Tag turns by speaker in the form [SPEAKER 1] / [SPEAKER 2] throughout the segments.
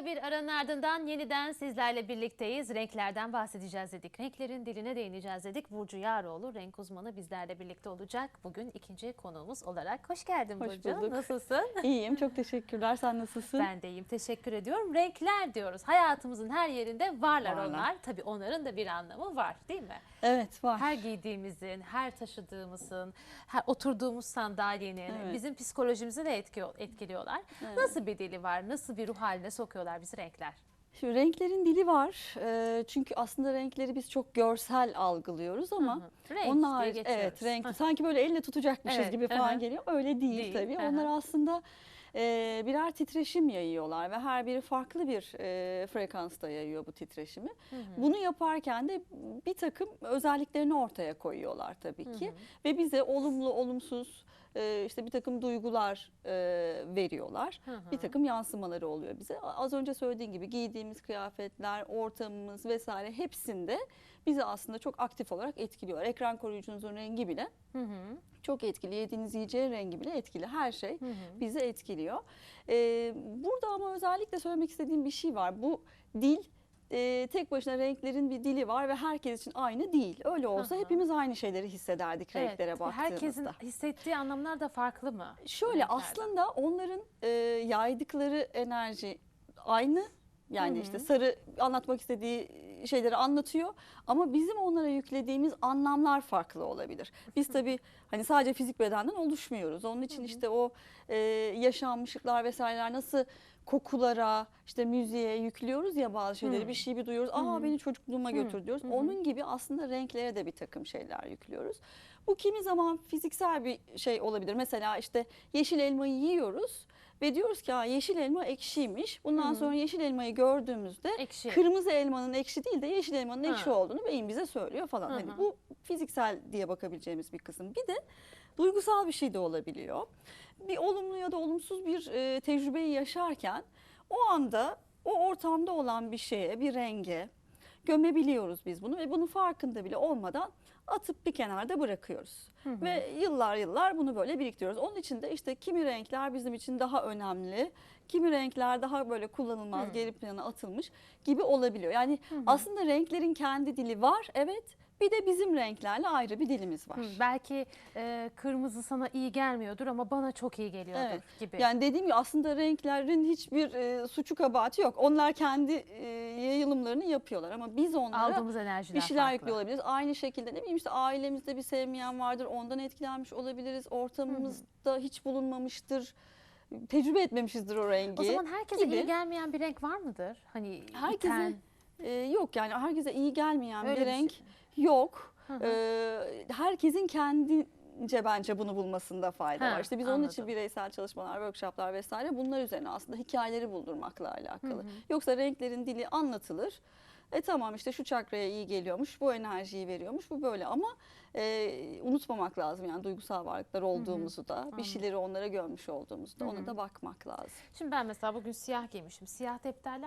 [SPEAKER 1] Kısa bir aranın ardından yeniden sizlerle birlikteyiz. Renklerden bahsedeceğiz dedik. Renklerin diline değineceğiz dedik. Burcu Yaroğlu renk uzmanı bizlerle birlikte olacak. Bugün ikinci konuğumuz olarak. Hoş geldin
[SPEAKER 2] Hoş
[SPEAKER 1] Burcu.
[SPEAKER 2] bulduk.
[SPEAKER 1] Nasılsın?
[SPEAKER 2] İyiyim, çok teşekkürler. Sen nasılsın?
[SPEAKER 1] Ben de iyiyim. Teşekkür ediyorum. Renkler diyoruz. Hayatımızın her yerinde varlar,
[SPEAKER 2] Varlar.
[SPEAKER 1] onlar. Tabii onların da bir anlamı var değil mi?
[SPEAKER 2] Evet, var.
[SPEAKER 1] Her giydiğimizin, her taşıdığımızın, her oturduğumuz sandalyenin
[SPEAKER 2] Evet.
[SPEAKER 1] bizim psikolojimizi de etki, etkiliyorlar.
[SPEAKER 2] Evet.
[SPEAKER 1] Nasıl bir dili var? Nasıl bir ruh haline sokuyorlar bizi renkler?
[SPEAKER 2] Şu renklerin dili var. Ee, çünkü aslında renkleri biz çok görsel algılıyoruz ama
[SPEAKER 1] Hı hı. Renk
[SPEAKER 2] onun harici evet renk
[SPEAKER 1] Hı.
[SPEAKER 2] sanki böyle elle tutacakmışız
[SPEAKER 1] Evet,
[SPEAKER 2] gibi
[SPEAKER 1] hı
[SPEAKER 2] falan
[SPEAKER 1] hı.
[SPEAKER 2] geliyor. Öyle değil,
[SPEAKER 1] Değil,
[SPEAKER 2] tabii.
[SPEAKER 1] hı hı.
[SPEAKER 2] Onlar aslında e, birer titreşim yayıyorlar ve her biri farklı bir e, frekansta yayıyor bu titreşimi.
[SPEAKER 1] Hı hı.
[SPEAKER 2] Bunu yaparken de bir takım özelliklerini ortaya koyuyorlar tabii ki.
[SPEAKER 1] Hı hı.
[SPEAKER 2] Ve bize olumlu, olumsuz e, işte bir takım duygular e, veriyorlar.
[SPEAKER 1] Hı hı.
[SPEAKER 2] Bir takım yansımaları oluyor bize. Az önce söylediğim gibi giydiğimiz kıyafetler, ortamımız vesaire hepsinde bizi aslında çok aktif olarak etkiliyor. Ekran koruyucunuzun rengi bile
[SPEAKER 1] Hı hı.
[SPEAKER 2] çok etkili. Yediğiniz yiyeceğin rengi bile etkili. Her şey
[SPEAKER 1] Hı hı.
[SPEAKER 2] bizi etkiliyor. Ee, burada ama özellikle söylemek istediğim bir şey var. Bu dil e, tek başına renklerin bir dili var ve herkes için aynı değil. Öyle olsa
[SPEAKER 1] hı.
[SPEAKER 2] hepimiz aynı şeyleri hissederdik renklere
[SPEAKER 1] Evet,
[SPEAKER 2] baktığımızda.
[SPEAKER 1] herkesin hissettiği anlamlar da farklı mı?
[SPEAKER 2] Şöyle
[SPEAKER 1] renklerden?
[SPEAKER 2] aslında onların e, yaydıkları enerji aynı. Yani
[SPEAKER 1] Hı hı.
[SPEAKER 2] işte sarı anlatmak istediği şeyleri anlatıyor ama bizim onlara yüklediğimiz anlamlar farklı olabilir. Biz tabii hani sadece fizik bedenden oluşmuyoruz. Onun için işte o e, yaşanmışlıklar vesaireler nasıl kokulara, işte müziğe yüklüyoruz ya bazı şeyleri
[SPEAKER 1] Hı.
[SPEAKER 2] bir şey bir duyuyoruz. Aa
[SPEAKER 1] hı.
[SPEAKER 2] beni çocukluğuma götür diyoruz.
[SPEAKER 1] Hı.
[SPEAKER 2] Onun gibi aslında renklere de bir takım şeyler yüklüyoruz. Bu kimi zaman fiziksel bir şey olabilir. Mesela işte yeşil elmayı yiyoruz ve diyoruz ki "Aa, yeşil elma ekşiymiş. Bundan
[SPEAKER 1] Hı.
[SPEAKER 2] sonra yeşil elmayı gördüğümüzde
[SPEAKER 1] Ekşi.
[SPEAKER 2] kırmızı elmanın ekşi değil de yeşil elmanın ekşi
[SPEAKER 1] Ha.
[SPEAKER 2] olduğunu beyin bize söylüyor falan.
[SPEAKER 1] Hı
[SPEAKER 2] Hani
[SPEAKER 1] hı.
[SPEAKER 2] bu fiziksel diye bakabileceğimiz bir kısım. Bir de duygusal bir şey de olabiliyor. Bir olumlu ya da olumsuz bir e, tecrübeyi yaşarken o anda o ortamda olan bir şeye, bir renge gömebiliyoruz biz bunu ve bunun farkında bile olmadan atıp bir kenarda bırakıyoruz.
[SPEAKER 1] Hı hı.
[SPEAKER 2] Ve yıllar yıllar bunu böyle biriktiriyoruz. Onun için de işte kimi renkler bizim için daha önemli, kimi renkler daha böyle kullanılmaz,
[SPEAKER 1] Hı.
[SPEAKER 2] geri plana atılmış gibi olabiliyor. Yani
[SPEAKER 1] Hı hı.
[SPEAKER 2] aslında renklerin kendi dili var evet. Bir de bizim renklerle ayrı bir dilimiz var.
[SPEAKER 1] Hı, belki e, kırmızı sana iyi gelmiyordur ama bana çok iyi geliyordur
[SPEAKER 2] Evet.
[SPEAKER 1] gibi.
[SPEAKER 2] Yani dediğim gibi aslında renklerin hiçbir e, suçu kabahati yok. Onlar kendi e, yayılımlarını yapıyorlar ama biz onlara
[SPEAKER 1] Aldığımız
[SPEAKER 2] bir şeyler
[SPEAKER 1] farklı.
[SPEAKER 2] yüklüyor olabiliriz. Aynı şekilde ne bileyim işte ailemizde bir sevmeyen vardır. Ondan etkilenmiş olabiliriz. Ortamımızda hiç bulunmamıştır. Tecrübe etmemişizdir o rengi.
[SPEAKER 1] O zaman herkese
[SPEAKER 2] gibi.
[SPEAKER 1] iyi gelmeyen bir renk var mıdır? Hani
[SPEAKER 2] Herkese
[SPEAKER 1] iten,
[SPEAKER 2] e, yok yani herkese iyi gelmeyen
[SPEAKER 1] öyle
[SPEAKER 2] bir
[SPEAKER 1] bir
[SPEAKER 2] renk
[SPEAKER 1] şey.
[SPEAKER 2] Yok.
[SPEAKER 1] Hı hı.
[SPEAKER 2] Ee, herkesin kendince bence bunu bulmasında fayda
[SPEAKER 1] Ha,
[SPEAKER 2] var. İşte biz onun için
[SPEAKER 1] anladım.
[SPEAKER 2] bireysel çalışmalar, workshoplar vesaire bunlar üzerine aslında hikayeleri buldurmakla alakalı.
[SPEAKER 1] Hı hı.
[SPEAKER 2] Yoksa renklerin dili anlatılır. E tamam işte şu çakraya iyi geliyormuş, bu enerjiyi veriyormuş, bu böyle ama e, unutmamak lazım yani duygusal varlıklar olduğumuzu da,
[SPEAKER 1] Anladım.
[SPEAKER 2] bir şeyleri onlara görmüş olduğumuzu da
[SPEAKER 1] Hı
[SPEAKER 2] ona da bakmak lazım.
[SPEAKER 1] Şimdi ben mesela bugün siyah giymişim. Siyah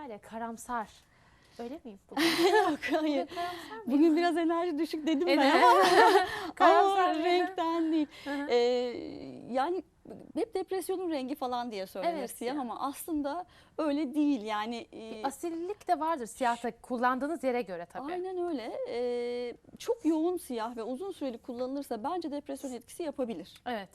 [SPEAKER 1] ya karamsar. Öyle miyim? Bugün?
[SPEAKER 2] Yok hayır.
[SPEAKER 1] Bugün
[SPEAKER 2] biraz enerji düşük dedim ben ama, ama renkten değil. Ee, yani hep depresyonun rengi falan diye söylenir
[SPEAKER 1] Evet,
[SPEAKER 2] siyah
[SPEAKER 1] siyah.
[SPEAKER 2] ama aslında öyle değil yani. e,
[SPEAKER 1] Asillik de vardır siyahta kullandığınız yere göre tabii.
[SPEAKER 2] Aynen öyle. Ee, çok yoğun siyah ve uzun süreli kullanılırsa bence depresyon etkisi yapabilir.
[SPEAKER 1] Evet.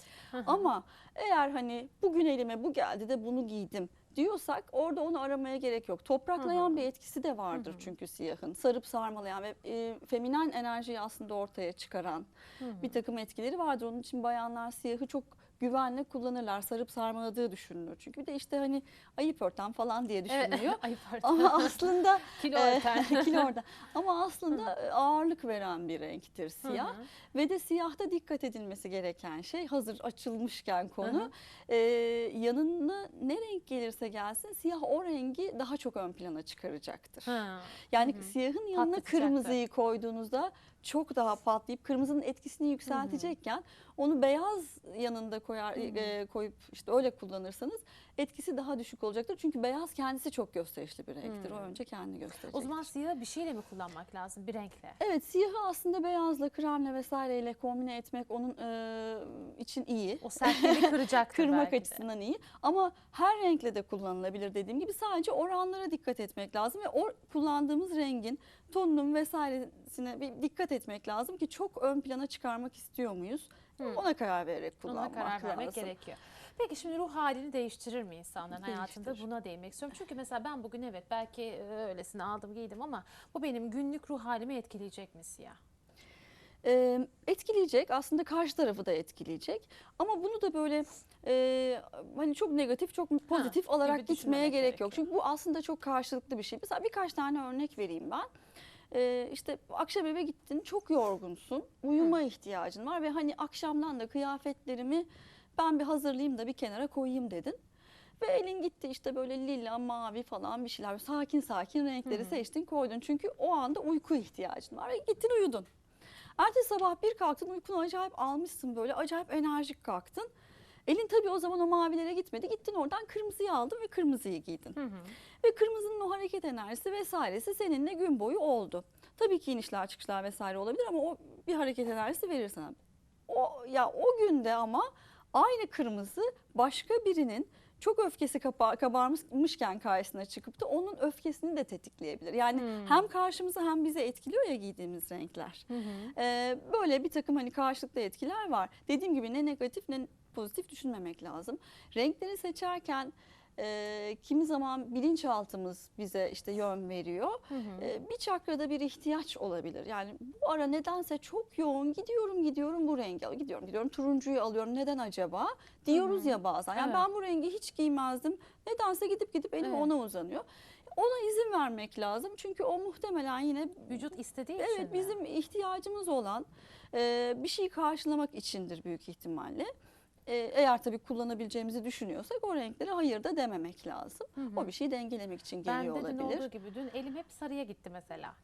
[SPEAKER 2] Ama eğer hani bugün elime bu geldi de bunu giydim diyorsak orada onu aramaya gerek yok. Topraklayan
[SPEAKER 1] Hı hı.
[SPEAKER 2] bir etkisi de vardır
[SPEAKER 1] Hı hı.
[SPEAKER 2] çünkü siyahın. Sarıp sarmalayan ve e, feminen enerjiyi aslında ortaya çıkaran
[SPEAKER 1] Hı hı.
[SPEAKER 2] bir takım etkileri vardır. Onun için bayanlar siyahı çok güvenle kullanırlar. Sarıp sarmaladığı düşünülür. Çünkü bir de işte hani ayıp örten falan diye düşünülüyor.
[SPEAKER 1] Ay pardon.
[SPEAKER 2] Ama aslında
[SPEAKER 1] Kilo
[SPEAKER 2] e,
[SPEAKER 1] örten.
[SPEAKER 2] kilo orada. Ama aslında e, ağırlık veren bir renktir siyah.
[SPEAKER 1] Hı hı.
[SPEAKER 2] Ve de siyahta dikkat edilmesi gereken şey hazır açılmışken konu
[SPEAKER 1] hı.
[SPEAKER 2] e, yanına ne renk gelirse gelsin siyah o rengi daha çok ön plana çıkaracaktır. Yani
[SPEAKER 1] Hı hı.
[SPEAKER 2] siyahın yanına kırmızıyı koyduğunuzda çok daha patlayıp kırmızının etkisini yükseltecekken onu beyaz yanında koyar
[SPEAKER 1] Hı hı.
[SPEAKER 2] e, koyup işte öyle kullanırsanız etkisi daha düşük olacaktır. Çünkü beyaz kendisi çok gösterişli bir renktir. O
[SPEAKER 1] Hı.
[SPEAKER 2] önce kendini gösterecektir.
[SPEAKER 1] O zaman siyahı bir şeyle mi kullanmak lazım? Bir renkle.
[SPEAKER 2] Evet siyahı aslında beyazla, kremle vesaireyle kombine etmek, onun e, için iyi.
[SPEAKER 1] O sertliğini kıracaktır
[SPEAKER 2] Kırmak
[SPEAKER 1] belki de.
[SPEAKER 2] açısından iyi ama her renkle de kullanılabilir dediğim gibi sadece oranlara dikkat etmek lazım ve o kullandığımız rengin tonunun vesairesine bir dikkat etmek lazım ki çok ön plana çıkarmak istiyor muyuz?
[SPEAKER 1] Hı.
[SPEAKER 2] Ona karar vererek
[SPEAKER 1] Ona
[SPEAKER 2] kullanmak
[SPEAKER 1] karar vermek
[SPEAKER 2] lazım.
[SPEAKER 1] gerekiyor. Peki şimdi ruh halini değiştirir mi insanların hayatında?
[SPEAKER 2] Değiştirir.
[SPEAKER 1] Buna değinmek istiyorum. Çünkü mesela ben bugün evet belki e, öylesine aldım giydim ama bu benim günlük ruh halimi etkileyecek mi siyah?
[SPEAKER 2] Etkileyecek aslında karşı tarafı da etkileyecek ama bunu da böyle e, hani çok negatif çok pozitif
[SPEAKER 1] gibi
[SPEAKER 2] alarak gitmeye
[SPEAKER 1] düşünmemek
[SPEAKER 2] gerek yok. Çünkü bu aslında çok karşılıklı bir şey. Mesela birkaç tane örnek vereyim ben. Ee, işte akşam eve gittin çok yorgunsun uyuma ihtiyacın var ve hani akşamdan da kıyafetlerimi ben bir hazırlayayım da bir kenara koyayım dedin. Ve elin gitti işte böyle lila, mavi falan bir şeyler. Sakin sakin renkleri
[SPEAKER 1] hı.
[SPEAKER 2] seçtin koydun. Çünkü o anda uyku ihtiyacın var ve gittin uyudun. Ertesi sabah bir kalktın uykunu acayip almışsın böyle acayip enerjik kalktın. Elin tabii o zaman o mavilere gitmedi. Gittin oradan kırmızıyı aldın ve kırmızıyı giydin.
[SPEAKER 1] Hı hı.
[SPEAKER 2] Ve kırmızının o hareket enerjisi vesairesi seninle gün boyu oldu. Tabii ki inişler çıkışlar vesaire olabilir ama o bir hareket enerjisi verir sana. O ya o günde ama aynı kırmızı başka birinin çok öfkesi kapa- kabarmışken karşısına çıkıp da onun öfkesini de tetikleyebilir. Yani
[SPEAKER 1] Hmm.
[SPEAKER 2] hem karşımızı hem bizi etkiliyor ya giydiğimiz renkler.
[SPEAKER 1] Hı hı.
[SPEAKER 2] Ee, böyle bir takım hani karşılıklı etkiler var. Dediğim gibi ne negatif ne pozitif düşünmemek lazım. Renkleri seçerken e, kimi zaman bilinçaltımız bize işte yön veriyor.
[SPEAKER 1] Hı hı.
[SPEAKER 2] Ee, bir çakrada bir ihtiyaç olabilir. Yani bu ara nedense çok yoğun gidiyorum gidiyorum bu rengi al- gidiyorum gidiyorum turuncuyu alıyorum neden acaba diyoruz
[SPEAKER 1] Hı hı.
[SPEAKER 2] ya bazen. Yani
[SPEAKER 1] Evet.
[SPEAKER 2] ben bu rengi hiç giymezdim. Nedense gidip gidip elim
[SPEAKER 1] Evet.
[SPEAKER 2] ona uzanıyor. Ona izin vermek lazım. Çünkü o muhtemelen yine
[SPEAKER 1] Vücut istediği için
[SPEAKER 2] Evet bizim ihtiyacımız olan e, bir şeyi karşılamak içindir büyük ihtimalle. E, eğer tabii kullanabileceğimizi düşünüyorsak o renklere hayır da dememek lazım.
[SPEAKER 1] Hı hı.
[SPEAKER 2] O bir şeyi dengelemek için
[SPEAKER 1] Ben
[SPEAKER 2] geliyor
[SPEAKER 1] de dün
[SPEAKER 2] olabilir.
[SPEAKER 1] olduğu gibi dün elim hep sarıya gitti mesela.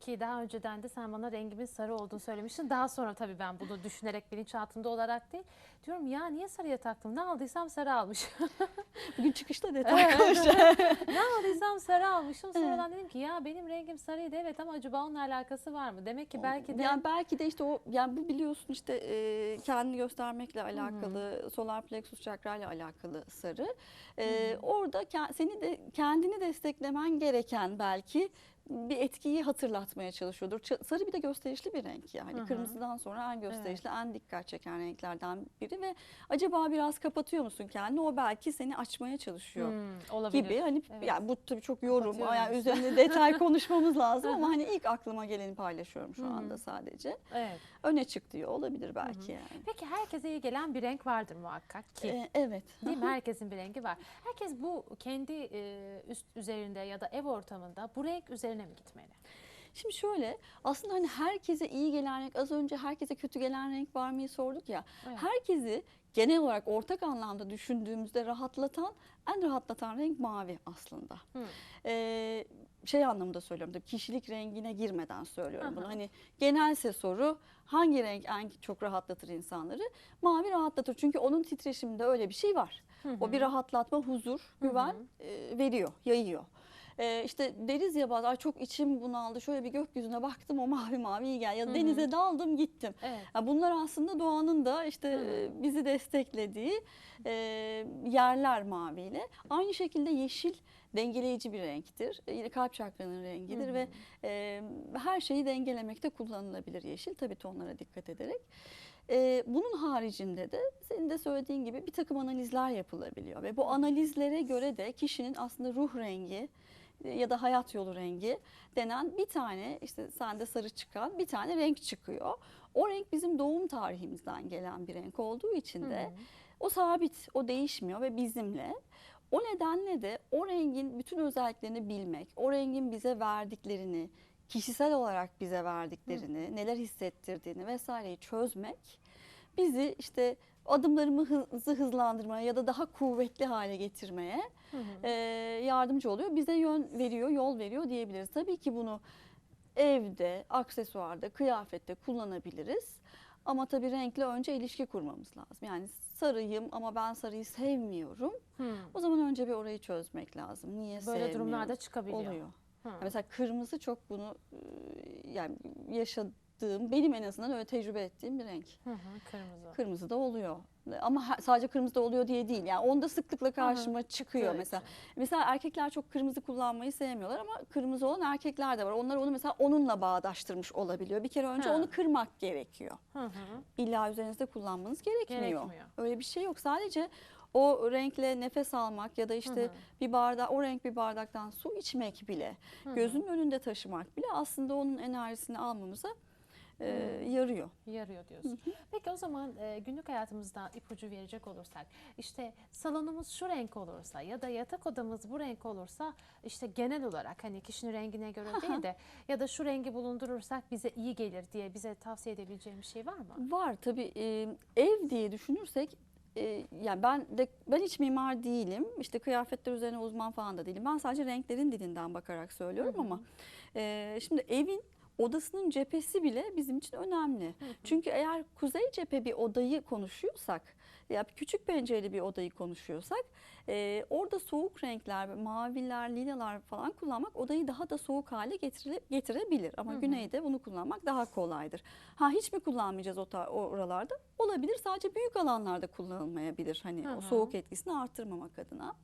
[SPEAKER 1] Ki daha önceden de sen bana rengimin sarı olduğunu söylemiştin. Daha sonra tabii ben bunu düşünerek bilinçaltımda olarak değil. Diyorum ya niye sarıya taktım? Ne aldıysam sarı almış.
[SPEAKER 2] Bugün çıkışta detay konuşacağız.
[SPEAKER 1] ne aldıysam sarı almışım. Sonradan dedim ki ya benim rengim sarıydı evet ama acaba onunla alakası var mı? Demek ki belki de
[SPEAKER 2] Yani belki de işte o yani bu biliyorsun işte e, kendini göstermekle alakalı, solar plexus çakrayla alakalı sarı. E, orada ke- seni de kendini desteklemen gereken belki bir etkiyi hatırlatmaya çalışıyordur. Ç- Sarı bir de gösterişli bir renk yani.
[SPEAKER 1] Hı hı.
[SPEAKER 2] Kırmızıdan sonra en gösterişli, en dikkat çeken renklerden biri ve acaba biraz kapatıyor musun kendini? O belki seni açmaya çalışıyor
[SPEAKER 1] Hmm, olabilir.
[SPEAKER 2] gibi. Hani
[SPEAKER 1] Evet.
[SPEAKER 2] yani bu tabii çok yorum. Yani üzerine detay konuşmamız lazım ama hani ilk aklıma geleni paylaşıyorum şu anda sadece.
[SPEAKER 1] Evet.
[SPEAKER 2] Öne çık diyor olabilir belki yani.
[SPEAKER 1] Peki herkese iyi gelen bir renk vardır muhakkak ki.
[SPEAKER 2] Ee, evet.
[SPEAKER 1] Değil mi? Herkesin bir rengi var. Herkes bu kendi e, üst üzerinde ya da ev ortamında bu renk üzerine mi gitmeli?
[SPEAKER 2] Şimdi şöyle aslında hani herkese iyi gelen renk az önce herkese kötü gelen renk var mıyı sorduk ya.
[SPEAKER 1] Evet.
[SPEAKER 2] Herkesi genel olarak ortak anlamda düşündüğümüzde rahatlatan en rahatlatan renk mavi aslında.
[SPEAKER 1] Hı.
[SPEAKER 2] Ee, şey anlamında söylüyorum tabii kişilik rengine girmeden söylüyorum bunu.
[SPEAKER 1] Aha.
[SPEAKER 2] Hani genelse soru hangi renk en çok rahatlatır insanları? Mavi rahatlatır çünkü onun titreşiminde öyle bir şey var. O bir rahatlatma, huzur,
[SPEAKER 1] Hı hı.
[SPEAKER 2] güven e, veriyor, yayıyor. E, işte deriz ya bazen "Ay çok içim bunaldı şöyle bir gökyüzüne baktım o mavi mavi iyi gel ya da
[SPEAKER 1] Hı hı.
[SPEAKER 2] denize daldım gittim.
[SPEAKER 1] Evet.
[SPEAKER 2] Ya bunlar aslında doğanın da işte
[SPEAKER 1] Hı hı.
[SPEAKER 2] e, bizi desteklediği e, yerler maviyle. Aynı şekilde yeşil dengeleyici bir renktir. E, Yine kalp çakranın rengidir
[SPEAKER 1] Hı hı.
[SPEAKER 2] ve e, her şeyi dengelemekte kullanılabilir yeşil. Tabii tonlara dikkat ederek. E, bunun haricinde de senin de söylediğin gibi bir takım analizler yapılabiliyor ve bu analizlere göre de kişinin aslında ruh rengi ya da hayat yolu rengi denen bir tane işte sende sarı çıkan bir tane renk çıkıyor. O renk bizim doğum tarihimizden gelen bir renk olduğu için de
[SPEAKER 1] Hı hı.
[SPEAKER 2] o sabit, o değişmiyor ve bizimle. O nedenle de o rengin bütün özelliklerini bilmek, o rengin bize verdiklerini, kişisel olarak bize verdiklerini, neler hissettirdiğini vesaireyi çözmek bizi işte adımlarımızı hızlandırmaya ya da daha kuvvetli hale getirmeye
[SPEAKER 1] Hı hı.
[SPEAKER 2] e, yardımcı oluyor. Bize yön veriyor, yol veriyor diyebiliriz. Tabii ki bunu evde, aksesuarda, kıyafette kullanabiliriz. Ama tabii renkle önce ilişki kurmamız lazım. Yani sarıyım ama ben sarıyı sevmiyorum.
[SPEAKER 1] Hı.
[SPEAKER 2] O zaman önce bir orayı çözmek lazım. Niye
[SPEAKER 1] Böyle
[SPEAKER 2] sevmiyorum?
[SPEAKER 1] durumlarda çıkabiliyor.
[SPEAKER 2] Oluyor.
[SPEAKER 1] Hı.
[SPEAKER 2] Mesela kırmızı çok bunu yani yaşadım baktığım, benim en azından öyle tecrübe ettiğim bir renk.
[SPEAKER 1] Hı hı, kırmızı.
[SPEAKER 2] Kırmızı da oluyor. Ama ha- sadece kırmızı da oluyor diye değil. Yani onda sıklıkla karşıma çıkıyor
[SPEAKER 1] Tabii
[SPEAKER 2] mesela.
[SPEAKER 1] ki.
[SPEAKER 2] Mesela erkekler çok kırmızı kullanmayı sevmiyorlar ama kırmızı olan erkekler de var. Onlar onu mesela onunla bağdaştırmış olabiliyor. Bir kere önce
[SPEAKER 1] Ha.
[SPEAKER 2] onu kırmak gerekiyor.
[SPEAKER 1] Hı hı.
[SPEAKER 2] İlla üzerinizde kullanmanız gerekmiyor.
[SPEAKER 1] Gerekmiyor.
[SPEAKER 2] Öyle bir şey yok. Sadece o renkle nefes almak ya da işte bir bardak o renk bir bardaktan su içmek bile, gözünün önünde taşımak bile aslında onun enerjisini almamıza e, yarıyor.
[SPEAKER 1] Yarıyor diyorsun. Peki o zaman e, günlük hayatımızda ipucu verecek olursak işte salonumuz şu renk olursa ya da yatak odamız bu renk olursa işte genel olarak hani kişinin rengine göre değil de ya da şu rengi bulundurursak bize iyi gelir diye bize tavsiye edebileceğim bir şey var mı?
[SPEAKER 2] Var tabii e, ev diye düşünürsek e, yani ben de ben hiç mimar değilim. İşte kıyafetler üzerine uzman falan da değilim. Ben sadece renklerin dilinden bakarak söylüyorum ama e, şimdi evin odasının cephesi bile bizim için önemli. Çünkü eğer kuzey cephe bir odayı konuşuyorsak ya küçük pencereli bir odayı konuşuyorsak e, orada soğuk renkler, maviler, lilalar falan kullanmak odayı daha da soğuk hale getire, getirebilir. Ama
[SPEAKER 1] Hı hı.
[SPEAKER 2] güneyde bunu kullanmak daha kolaydır. Ha hiç mi kullanmayacağız o oralarda? Olabilir. Sadece büyük alanlarda kullanılmayabilir. Hani
[SPEAKER 1] Hı
[SPEAKER 2] o
[SPEAKER 1] hı.
[SPEAKER 2] soğuk etkisini arttırmamak adına.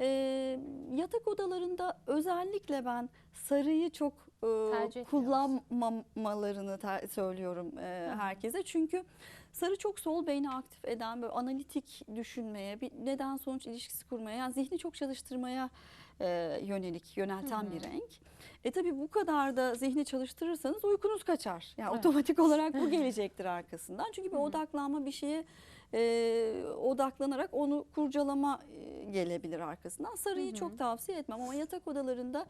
[SPEAKER 2] Ee, yatak odalarında özellikle ben sarıyı çok e, kullanmamalarını söylüyorum e, herkese. Çünkü sarı çok sol beyni aktif eden böyle analitik düşünmeye, bir neden sonuç ilişkisi kurmaya, yani zihni çok çalıştırmaya e, yönelik, yönelten
[SPEAKER 1] hı.
[SPEAKER 2] bir renk. E tabii bu kadar da zihni çalıştırırsanız uykunuz kaçar. Yani
[SPEAKER 1] Evet.
[SPEAKER 2] otomatik olarak bu gelecektir arkasından. Çünkü bir odaklanma bir şeye e, odaklanarak onu kurcalama e, gelebilir arkasından. Sarıyı
[SPEAKER 1] Hı hı.
[SPEAKER 2] çok tavsiye etmem ama yatak odalarında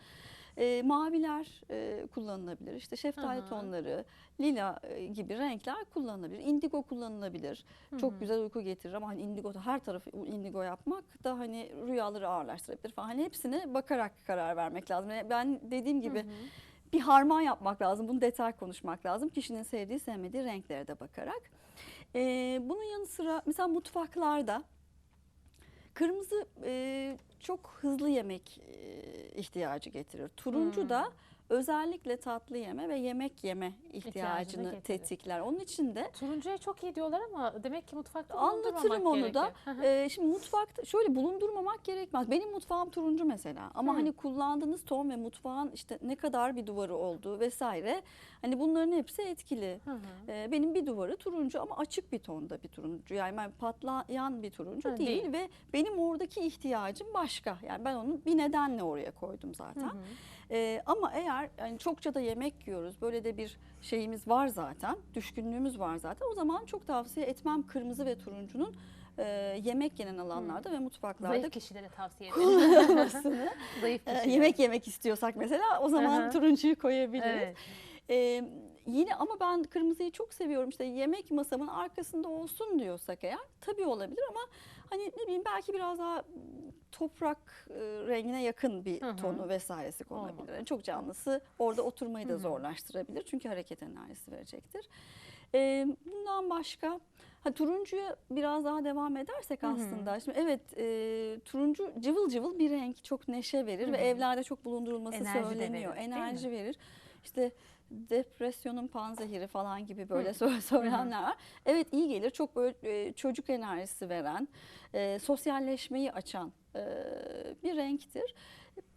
[SPEAKER 2] e, maviler e, kullanılabilir. İşte şeftali
[SPEAKER 1] hı.
[SPEAKER 2] tonları, lila e, gibi renkler kullanılabilir. Indigo kullanılabilir.
[SPEAKER 1] Hı
[SPEAKER 2] Çok
[SPEAKER 1] hı.
[SPEAKER 2] güzel uyku getirir ama hani indigo her tarafı indigo yapmak da hani rüyaları ağırlaştırabilir falan. Hani hepsine bakarak karar vermek lazım. Yani Ben dediğim gibi
[SPEAKER 1] Hı hı.
[SPEAKER 2] bir harman yapmak lazım. Bunu detay konuşmak lazım. Kişinin sevdiği sevmediği renklere de bakarak. Ee, bunun yanı sıra mesela mutfaklarda kırmızı e, çok hızlı yemek e, ihtiyacı getirir. Turuncu
[SPEAKER 1] Hmm.
[SPEAKER 2] da özellikle tatlı yeme ve yemek yeme ihtiyacını
[SPEAKER 1] getirir.
[SPEAKER 2] tetikler. Onun için de
[SPEAKER 1] Turuncuya çok iyi diyorlar ama demek ki mutfakta
[SPEAKER 2] Anlatırım
[SPEAKER 1] bulundurmamak
[SPEAKER 2] onu da.
[SPEAKER 1] gerekiyor. Hı hı.
[SPEAKER 2] Ee, şimdi mutfakta şöyle bulundurmamak gerekmez. Benim mutfağım turuncu mesela. Ama
[SPEAKER 1] Hı.
[SPEAKER 2] hani kullandığınız ton ve mutfağın işte ne kadar bir duvarı olduğu vesaire. Hani bunların hepsi etkili.
[SPEAKER 1] Hı hı.
[SPEAKER 2] Ee, benim bir duvarı turuncu ama açık bir tonda bir turuncu. Yani ben patlayan bir turuncu
[SPEAKER 1] Ha,
[SPEAKER 2] değil,
[SPEAKER 1] değil.
[SPEAKER 2] ve benim oradaki ihtiyacım başka. Yani ben onu bir nedenle oraya koydum zaten.
[SPEAKER 1] Hı hı.
[SPEAKER 2] Ee, ama eğer yani çokça da yemek yiyoruz, böyle de bir şeyimiz var zaten, düşkünlüğümüz var zaten. O zaman çok tavsiye etmem kırmızı ve turuncunun e, yemek yenen alanlarda ve mutfaklarda
[SPEAKER 1] Zayıf kişilere tavsiye
[SPEAKER 2] kullanılmasını.
[SPEAKER 1] Zayıf
[SPEAKER 2] Ee,
[SPEAKER 1] kişilere.
[SPEAKER 2] yemek yemek istiyorsak mesela o zaman
[SPEAKER 1] Aha.
[SPEAKER 2] turuncuyu koyabiliriz.
[SPEAKER 1] Evet.
[SPEAKER 2] Ee, yine ama ben kırmızıyı çok seviyorum. İşte yemek masamın arkasında olsun diyorsak eğer tabii olabilir ama hani ne bileyim belki biraz daha toprak e, rengine yakın bir
[SPEAKER 1] Hı hı.
[SPEAKER 2] tonu vesairesi konabilir. Yani çok canlısı orada oturmayı da zorlaştırabilir. Çünkü hareket enerjisi verecektir. Ee, bundan başka ha, turuncuya biraz daha devam edersek aslında. Şimdi evet e, turuncu cıvıl cıvıl bir renk çok neşe verir ve evlerde çok bulundurulması
[SPEAKER 1] Enerji de
[SPEAKER 2] söyleniyor.
[SPEAKER 1] verir, değil mi?
[SPEAKER 2] Enerji verir. İşte depresyonun panzehiri falan gibi böyle
[SPEAKER 1] Hı.
[SPEAKER 2] sö- söylemler var. Evet iyi gelir. Çok böyle e, çocuk enerjisi veren, e, sosyalleşmeyi açan e, bir renktir.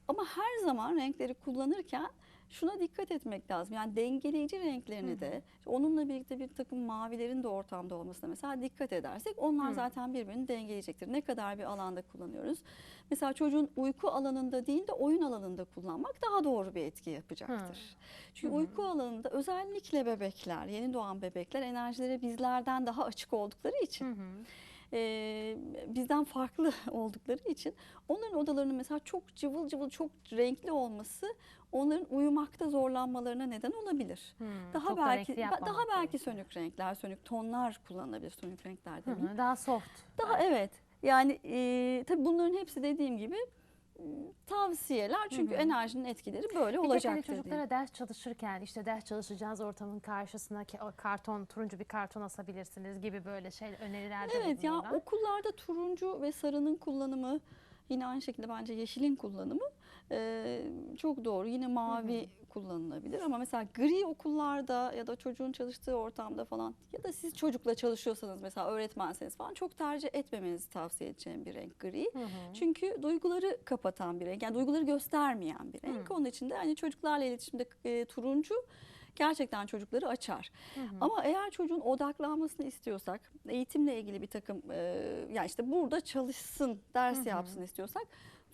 [SPEAKER 2] Ama her zaman renkleri kullanırken şuna dikkat etmek lazım. Yani dengeleyici renklerini
[SPEAKER 1] Hı hı.
[SPEAKER 2] de onunla birlikte bir takım mavilerin de ortamda olmasına mesela dikkat edersek onlar
[SPEAKER 1] Hı.
[SPEAKER 2] zaten birbirini dengeleyecektir. Ne kadar bir alanda kullanıyoruz. Mesela çocuğun uyku alanında değil de oyun alanında kullanmak daha doğru bir etki yapacaktır. Çünkü
[SPEAKER 1] Hı hı.
[SPEAKER 2] uyku alanında özellikle bebekler, yeni doğan bebekler enerjileri bizlerden daha açık oldukları için
[SPEAKER 1] Hı hı.
[SPEAKER 2] E, bizden farklı oldukları için onların odalarının mesela çok cıvıl cıvıl çok renkli olması onların uyumakta zorlanmalarına neden olabilir.
[SPEAKER 1] Hı,
[SPEAKER 2] Daha
[SPEAKER 1] da
[SPEAKER 2] belki
[SPEAKER 1] yapmamak
[SPEAKER 2] daha belki sönük renkler, sönük tonlar kullanılabilir. Sönük renkler demeyeyim.
[SPEAKER 1] hı, Daha soft.
[SPEAKER 2] Daha evet. Yani e, tabii bunların hepsi dediğim gibi tavsiyeler çünkü
[SPEAKER 1] Hı hı.
[SPEAKER 2] enerjinin etkileri böyle
[SPEAKER 1] Bir de
[SPEAKER 2] olacaktır diye.
[SPEAKER 1] çocuklara ders çalışırken işte ders çalışacağız ortamın karşısına karton turuncu bir karton asabilirsiniz gibi böyle şey önerilerde
[SPEAKER 2] Evet ya okullarda turuncu ve sarının kullanımı yine aynı şekilde bence yeşilin kullanımı çok doğru. Yine mavi kullanılabilir ama mesela gri okullarda ya da çocuğun çalıştığı ortamda falan ya da siz çocukla çalışıyorsanız mesela öğretmenseniz falan çok tercih etmemenizi tavsiye edeceğim bir renk gri.
[SPEAKER 1] Hı hı.
[SPEAKER 2] Çünkü duyguları kapatan bir renk. Yani duyguları göstermeyen bir renk.
[SPEAKER 1] Hı.
[SPEAKER 2] Onun için de hani çocuklarla iletişimde e, turuncu gerçekten çocukları açar.
[SPEAKER 1] Hı hı.
[SPEAKER 2] Ama eğer çocuğun odaklanmasını istiyorsak, eğitimle ilgili bir takım e, yani işte burada çalışsın, ders
[SPEAKER 1] Hı hı.
[SPEAKER 2] yapsın istiyorsak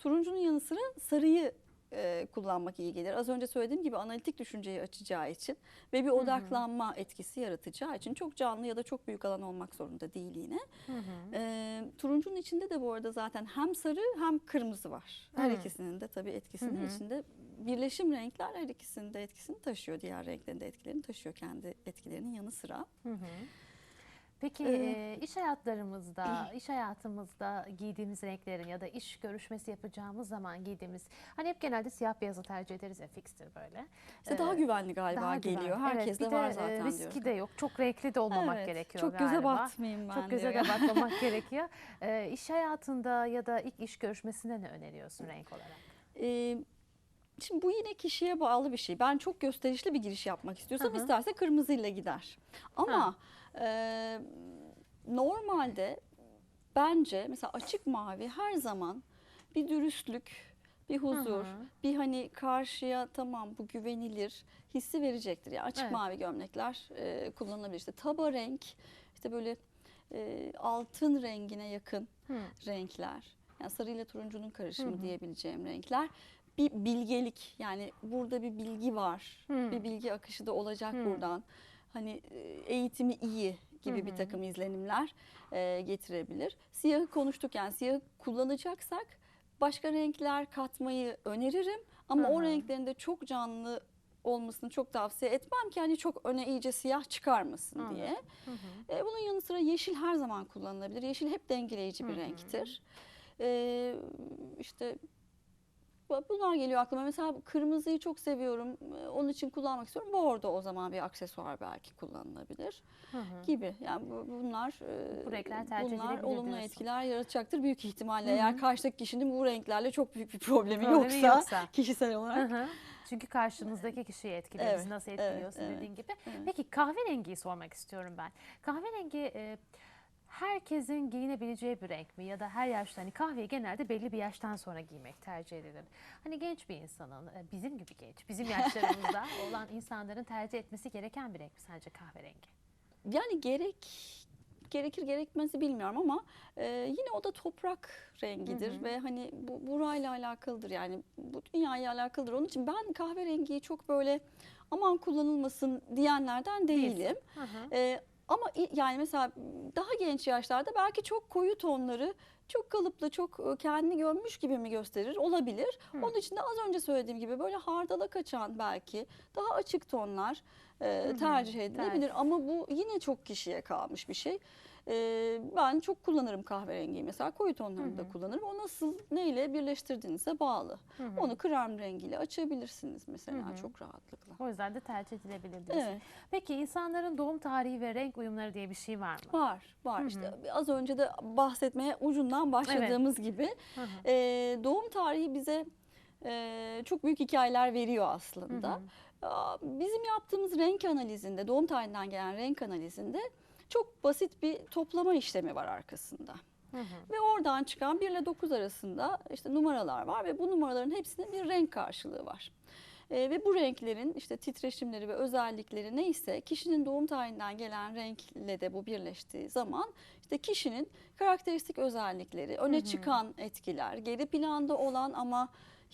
[SPEAKER 2] turuncunun yanı sıra sarıyı e, kullanmak iyi gelir. Az önce söylediğim gibi analitik düşünceyi açacağı için ve bir
[SPEAKER 1] hı.
[SPEAKER 2] odaklanma etkisi yaratacağı için çok canlı ya da çok büyük alan olmak zorunda değil yine.
[SPEAKER 1] Hı hı.
[SPEAKER 2] E, turuncunun içinde de bu arada zaten hem sarı hem kırmızı var. Her
[SPEAKER 1] Hı.
[SPEAKER 2] ikisinin de tabii etkisini
[SPEAKER 1] Hı hı.
[SPEAKER 2] içinde. Birleşim renkler her ikisinin de etkisini taşıyor. Diğer renklerin de etkilerini taşıyor kendi etkilerinin yanı sıra.
[SPEAKER 1] Hı hı. Peki
[SPEAKER 2] Ee,
[SPEAKER 1] iş hayatlarımızda, iş hayatımızda giydiğimiz renklerin ya da iş görüşmesi yapacağımız zaman giydiğimiz hani hep genelde siyah beyazı tercih ederiz ya fikstir böyle.
[SPEAKER 2] İşte
[SPEAKER 1] Ee,
[SPEAKER 2] daha güvenli galiba
[SPEAKER 1] Daha güvenli.
[SPEAKER 2] geliyor.
[SPEAKER 1] Evet,
[SPEAKER 2] Herkes
[SPEAKER 1] bir
[SPEAKER 2] de var zaten
[SPEAKER 1] riski
[SPEAKER 2] diyoruz.
[SPEAKER 1] de yok. Çok renkli de olmamak
[SPEAKER 2] Evet,
[SPEAKER 1] gerekiyor
[SPEAKER 2] Çok göze
[SPEAKER 1] galiba.
[SPEAKER 2] batmayayım ben
[SPEAKER 1] Çok göze
[SPEAKER 2] diyor.
[SPEAKER 1] de batmamak gerekiyor. Ee, iş hayatında ya da ilk iş görüşmesinde ne öneriyorsun renk olarak?
[SPEAKER 2] Ee, Şimdi bu yine kişiye bağlı bir şey. Ben çok gösterişli bir giriş yapmak istiyorsam
[SPEAKER 1] Hı hı.
[SPEAKER 2] isterse kırmızıyla gider. Ama e, normalde bence mesela açık mavi her zaman bir dürüstlük, bir huzur,
[SPEAKER 1] hı.
[SPEAKER 2] bir hani karşıya tamam bu güvenilir hissi verecektir. Yani açık
[SPEAKER 1] Evet.
[SPEAKER 2] mavi gömlekler e, kullanılabilir. İşte taba renk, işte böyle e, altın rengine yakın
[SPEAKER 1] Hı.
[SPEAKER 2] renkler. Yani sarı ile turuncunun karışımı
[SPEAKER 1] Hı hı.
[SPEAKER 2] diyebileceğim renkler. Bir bilgelik yani burada bir bilgi var.
[SPEAKER 1] Hı.
[SPEAKER 2] Bir bilgi akışı da olacak
[SPEAKER 1] Hı.
[SPEAKER 2] buradan. Hani e, eğitimi iyi gibi
[SPEAKER 1] Hı
[SPEAKER 2] bir
[SPEAKER 1] hı.
[SPEAKER 2] takım izlenimler e, getirebilir. Siyahı konuştuk yani siyahı kullanacaksak başka renkler katmayı öneririm. Ama
[SPEAKER 1] Hı
[SPEAKER 2] o
[SPEAKER 1] hı.
[SPEAKER 2] renklerin de çok canlı olmasını çok tavsiye etmem ki hani çok öne iyice siyah çıkarmasın
[SPEAKER 1] Anladım.
[SPEAKER 2] diye.
[SPEAKER 1] Hı hı.
[SPEAKER 2] E, bunun yanı sıra yeşil her zaman kullanılabilir. Yeşil hep dengeleyici bir
[SPEAKER 1] Hı hı.
[SPEAKER 2] renktir. E, işte bunlar geliyor aklıma. Mesela kırmızıyı çok seviyorum. E, Onun için kullanmak istiyorum. Bordo o zaman bir aksesuar belki kullanılabilir
[SPEAKER 1] Hı hı.
[SPEAKER 2] gibi. Yani bu- bunlar e,
[SPEAKER 1] Bu renkler tercih
[SPEAKER 2] bunlar olumlu
[SPEAKER 1] diyorsun.
[SPEAKER 2] etkiler yaratacaktır büyük ihtimalle.
[SPEAKER 1] Hı hı.
[SPEAKER 2] Eğer karşıdaki kişinin bu renklerle çok büyük bir problemi,
[SPEAKER 1] Problemi
[SPEAKER 2] yoksa,
[SPEAKER 1] yoksa.
[SPEAKER 2] kişisel
[SPEAKER 1] Hı
[SPEAKER 2] olarak.
[SPEAKER 1] hı. Çünkü karşımızdaki kişiyi etkiliyor.
[SPEAKER 2] Evet,
[SPEAKER 1] Bizi nasıl
[SPEAKER 2] evet,
[SPEAKER 1] etkiliyorsun
[SPEAKER 2] evet,
[SPEAKER 1] dediğin gibi.
[SPEAKER 2] evet.
[SPEAKER 1] Peki kahverengiyi sormak istiyorum ben. Kahverengi e, herkesin giyinebileceği bir renk mi? Ya da her yaşta hani kahveyi genelde belli bir yaştan sonra giymek tercih edilir. Hani genç bir insanın, e, bizim gibi genç, bizim yaşlarımızda olan insanların tercih etmesi gereken bir renk mi sence kahverengi?
[SPEAKER 2] Yani gerek gerekir gerekmezi bilmiyorum ama e, yine o da toprak rengidir
[SPEAKER 1] Hı hı.
[SPEAKER 2] ve hani bu burayla alakalıdır yani bu dünyayla alakalıdır. Onun için ben kahverengiyi çok böyle aman kullanılmasın diyenlerden değilim.
[SPEAKER 1] Hı hı.
[SPEAKER 2] E, ama yani mesela daha genç yaşlarda belki çok koyu tonları çok kalıplı, çok kendini gömmüş gibi mi gösterir? Olabilir.
[SPEAKER 1] Hı.
[SPEAKER 2] Onun için de az önce söylediğim gibi böyle hardala kaçan belki daha açık tonlar e,
[SPEAKER 1] hı,
[SPEAKER 2] tercih edilebilir.
[SPEAKER 1] tercih.
[SPEAKER 2] Ama bu yine çok kişiye kalmış bir şey. E, ben çok kullanırım kahverengiyi mesela koyu tonlarını
[SPEAKER 1] Hı
[SPEAKER 2] da
[SPEAKER 1] hı.
[SPEAKER 2] kullanırım. O nasıl neyle birleştirdiğinize bağlı.
[SPEAKER 1] Hı hı.
[SPEAKER 2] Onu krem rengiyle açabilirsiniz mesela
[SPEAKER 1] Hı hı.
[SPEAKER 2] çok rahatlıkla.
[SPEAKER 1] O yüzden de tercih edilebilir diyorsun.
[SPEAKER 2] Evet.
[SPEAKER 1] Peki insanların doğum tarihi ve renk uyumları diye bir şey var mı?
[SPEAKER 2] Var, var.
[SPEAKER 1] Hı hı.
[SPEAKER 2] İşte az önce de bahsetmeye ucundan başladığımız gibi
[SPEAKER 1] Hı hı.
[SPEAKER 2] e, doğum tarihi bize e, çok büyük hikayeler veriyor
[SPEAKER 1] Hı
[SPEAKER 2] aslında.
[SPEAKER 1] hı.
[SPEAKER 2] Aa, Bizim yaptığımız renk analizinde, doğum tarihinden gelen renk analizinde çok basit bir toplama işlemi var arkasında.
[SPEAKER 1] Hı hı.
[SPEAKER 2] Ve oradan çıkan 1 ile 9 arasında işte numaralar var ve bu numaraların hepsinin bir renk karşılığı var. Ee, ve bu renklerin işte titreşimleri ve özellikleri neyse kişinin doğum tarihinden gelen renkle de bu birleştiği zaman işte kişinin karakteristik özellikleri, öne
[SPEAKER 1] Hı hı.
[SPEAKER 2] çıkan etkiler, geri planda olan ama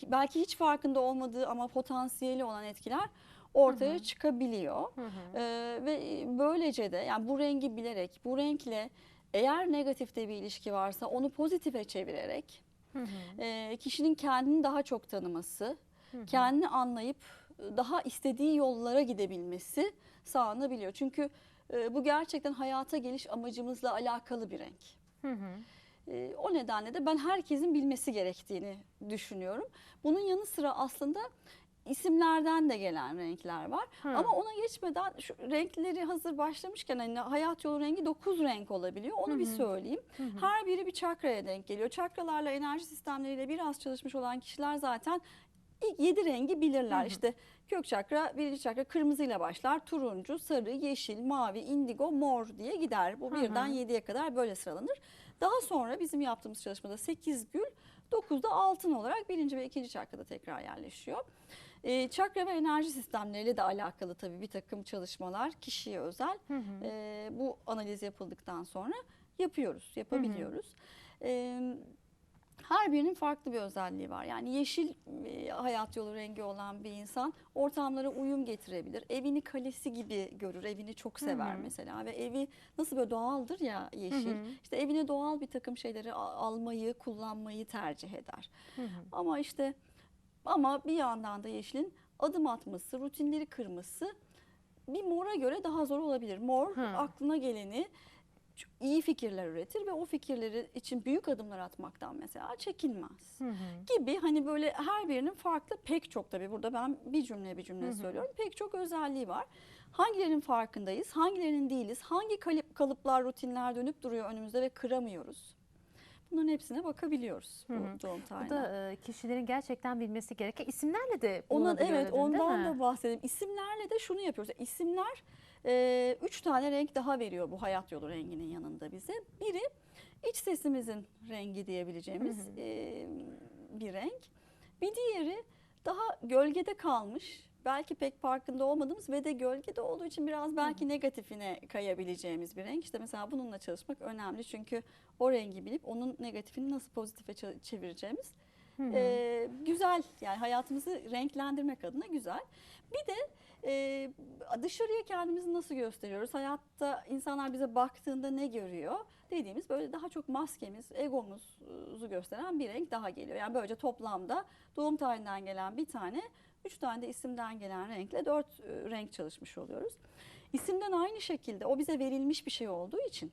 [SPEAKER 2] belki hiç farkında olmadığı ama potansiyeli olan etkiler ortaya
[SPEAKER 1] Hı hı.
[SPEAKER 2] çıkabiliyor.
[SPEAKER 1] Hı hı.
[SPEAKER 2] Ee, ve böylece de yani bu rengi bilerek bu renkle eğer negatifte bir ilişki varsa onu pozitife çevirerek
[SPEAKER 1] Hı hı.
[SPEAKER 2] e, kişinin kendini daha çok tanıması,
[SPEAKER 1] Hı hı.
[SPEAKER 2] kendini anlayıp e, daha istediği yollara gidebilmesi sağlanabiliyor. Çünkü e, bu gerçekten hayata geliş amacımızla alakalı bir renk.
[SPEAKER 1] Hı hı.
[SPEAKER 2] E, O nedenle de ben herkesin bilmesi gerektiğini düşünüyorum. Bunun yanı sıra aslında isimlerden de gelen renkler var.
[SPEAKER 1] Hı.
[SPEAKER 2] Ama ona geçmeden şu renkleri hazır başlamışken hani hayat yolu rengi 9 renk olabiliyor. Onu
[SPEAKER 1] Hı
[SPEAKER 2] bir
[SPEAKER 1] hı.
[SPEAKER 2] söyleyeyim.
[SPEAKER 1] Hı hı.
[SPEAKER 2] Her biri bir çakraya denk geliyor. Çakralarla enerji sistemleriyle biraz çalışmış olan kişiler zaten ilk yedi rengi bilirler.
[SPEAKER 1] Hı hı.
[SPEAKER 2] İşte kök çakra, birinci çakra kırmızıyla başlar. Turuncu, sarı, yeşil, mavi, indigo, mor diye gider. Bu
[SPEAKER 1] Hı hı.
[SPEAKER 2] birden yediye kadar böyle sıralanır. Daha sonra bizim yaptığımız çalışmada 8 gül, 9'da altın olarak birinci ve ikinci çakrada tekrar yerleşiyor. Ee, çakra ve enerji sistemleriyle de alakalı tabii bir takım çalışmalar kişiye özel.
[SPEAKER 1] Hı hı.
[SPEAKER 2] Ee, bu analiz yapıldıktan sonra yapıyoruz, yapabiliyoruz. Ee, her birinin farklı bir özelliği var. Yani yeşil e, hayat yolu rengi olan bir insan ortamlara uyum getirebilir. Evini kalesi gibi görür. Evini çok sever
[SPEAKER 1] Hı hı.
[SPEAKER 2] mesela ve evi nasıl böyle doğaldır ya yeşil.
[SPEAKER 1] Hı hı.
[SPEAKER 2] İşte evine doğal bir takım şeyleri almayı, kullanmayı tercih eder.
[SPEAKER 1] Hı hı.
[SPEAKER 2] Ama işte ama bir yandan da yeşilin adım atması, rutinleri kırması bir mora göre daha zor olabilir. Mor
[SPEAKER 1] Hı.
[SPEAKER 2] aklına geleni iyi fikirler üretir ve o fikirleri için büyük adımlar atmaktan mesela çekinmez.
[SPEAKER 1] Hı hı.
[SPEAKER 2] Gibi hani böyle her birinin farklı pek çok tabii burada ben bir cümle bir cümle
[SPEAKER 1] Hı hı.
[SPEAKER 2] söylüyorum. Pek çok özelliği var. Hangilerinin farkındayız, hangilerinin değiliz, hangi kalıp, kalıplar, rutinler dönüp duruyor önümüzde ve kıramıyoruz. Bunların hepsine bakabiliyoruz bu
[SPEAKER 1] hı.
[SPEAKER 2] doğum
[SPEAKER 1] Bu
[SPEAKER 2] tarihine.
[SPEAKER 1] da e, kişilerin gerçekten bilmesi gereken isimlerle de bulunabiliyor
[SPEAKER 2] evet ondan da bahsedelim. İsimlerle de şunu yapıyoruz. İsimler e, üç tane renk daha veriyor bu hayat yolu renginin yanında bize. Biri iç sesimizin rengi diyebileceğimiz
[SPEAKER 1] Hı hı.
[SPEAKER 2] e, bir renk. Bir diğeri daha gölgede kalmış. Belki pek farkında olmadığımız ve de gölgede olduğu için biraz belki negatifine kayabileceğimiz bir renk. İşte mesela bununla çalışmak önemli çünkü o rengi bilip onun negatifini nasıl pozitife çevireceğimiz
[SPEAKER 1] Hı
[SPEAKER 2] ee, güzel yani hayatımızı renklendirmek adına güzel. Bir de e, dışarıya kendimizi nasıl gösteriyoruz? Hayatta insanlar bize baktığında ne görüyor? Dediğimiz böyle daha çok maskemiz, egomuzu gösteren bir renk daha geliyor. Yani böylece toplamda doğum tarihinden gelen bir tane, üç tane de isimden gelen renkle dört e, renk çalışmış oluyoruz. İsimden aynı şekilde o bize verilmiş bir şey olduğu için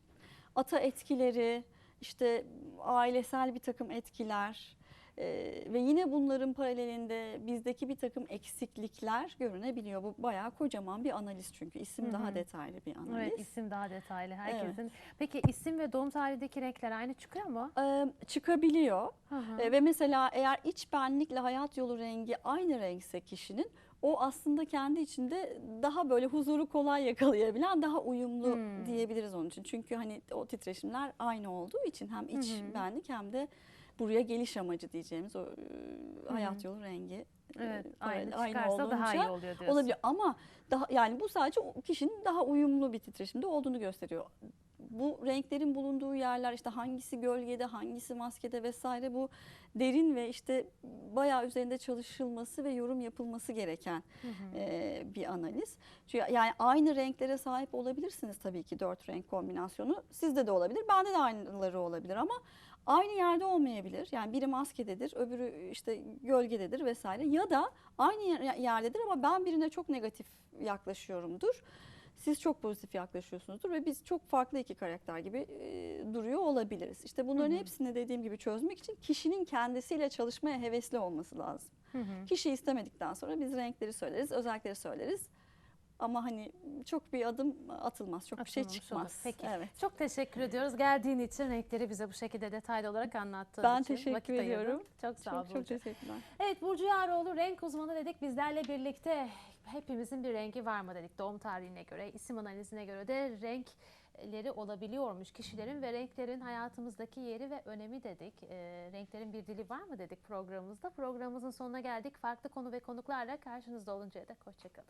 [SPEAKER 2] ata etkileri, işte ailesel bir takım etkiler e, ve yine bunların paralelinde bizdeki bir takım eksiklikler görünebiliyor. Bu bayağı kocaman bir analiz çünkü isim
[SPEAKER 1] Hı hı.
[SPEAKER 2] daha detaylı bir analiz.
[SPEAKER 1] Evet isim daha detaylı herkesin. Peki isim ve doğum tarihindeki renkler aynı çıkıyor mu?
[SPEAKER 2] Ee, çıkabiliyor
[SPEAKER 1] Hı hı.
[SPEAKER 2] Ee, ve mesela eğer iç benlikle hayat yolu rengi aynı renkse kişinin o aslında kendi içinde daha böyle huzuru kolay yakalayabilen daha uyumlu
[SPEAKER 1] Hmm.
[SPEAKER 2] diyebiliriz onun için. Çünkü hani o titreşimler aynı olduğu için hem iç
[SPEAKER 1] hı.
[SPEAKER 2] benlik hem de buraya geliş amacı diyeceğimiz o e, hayat yolu rengi
[SPEAKER 1] Evet
[SPEAKER 2] e,
[SPEAKER 1] aynı
[SPEAKER 2] paralel-
[SPEAKER 1] çıkarsa daha iyi
[SPEAKER 2] olunca
[SPEAKER 1] oluyor diyorsun.
[SPEAKER 2] olabilir ama daha yani bu sadece kişinin daha uyumlu bir titreşimde olduğunu gösteriyor. Bu renklerin bulunduğu yerler işte hangisi gölgede, hangisi maskede vesaire bu derin ve işte bayağı üzerinde çalışılması ve yorum yapılması gereken
[SPEAKER 1] Hı hı.
[SPEAKER 2] e, bir analiz. Çünkü yani aynı renklere sahip olabilirsiniz tabii ki dört renk kombinasyonu. Sizde de olabilir, bende de aynıları olabilir ama aynı yerde olmayabilir. Yani biri maskededir, öbürü işte gölgededir vesaire ya da aynı yer- yerdedir ama ben birine çok negatif yaklaşıyorumdur. Siz çok pozitif yaklaşıyorsunuzdur ve biz çok farklı iki karakter gibi e, duruyor olabiliriz. İşte bunların
[SPEAKER 1] Hı hı.
[SPEAKER 2] hepsini dediğim gibi çözmek için kişinin kendisiyle çalışmaya hevesli olması lazım.
[SPEAKER 1] Hı hı.
[SPEAKER 2] Kişi istemedikten sonra biz renkleri söyleriz, özellikleri söyleriz. Ama hani çok bir adım atılmaz, çok bir şey
[SPEAKER 1] Atılmamış olur.
[SPEAKER 2] çıkmaz.
[SPEAKER 1] Peki.
[SPEAKER 2] Evet.
[SPEAKER 1] Çok teşekkür ediyoruz. Geldiğin için renkleri bize bu şekilde detaylı olarak anlattığın
[SPEAKER 2] Ben
[SPEAKER 1] için.
[SPEAKER 2] teşekkür
[SPEAKER 1] vakit ayırdın.
[SPEAKER 2] ediyorum.
[SPEAKER 1] Çok sağ ol
[SPEAKER 2] Çok çok
[SPEAKER 1] Burcu.
[SPEAKER 2] teşekkürler.
[SPEAKER 1] Evet Burcu Yaroğlu renk uzmanı dedik. Bizlerle birlikte hepimizin bir rengi var mı dedik. Doğum tarihine göre, isim analizine göre de renkleri olabiliyormuş. Kişilerin ve renklerin hayatımızdaki yeri ve önemi dedik. Ee, renklerin bir dili var mı dedik programımızda. Programımızın sonuna geldik. Farklı konu ve konuklarla karşınızda oluncaya dek hoşçakalın.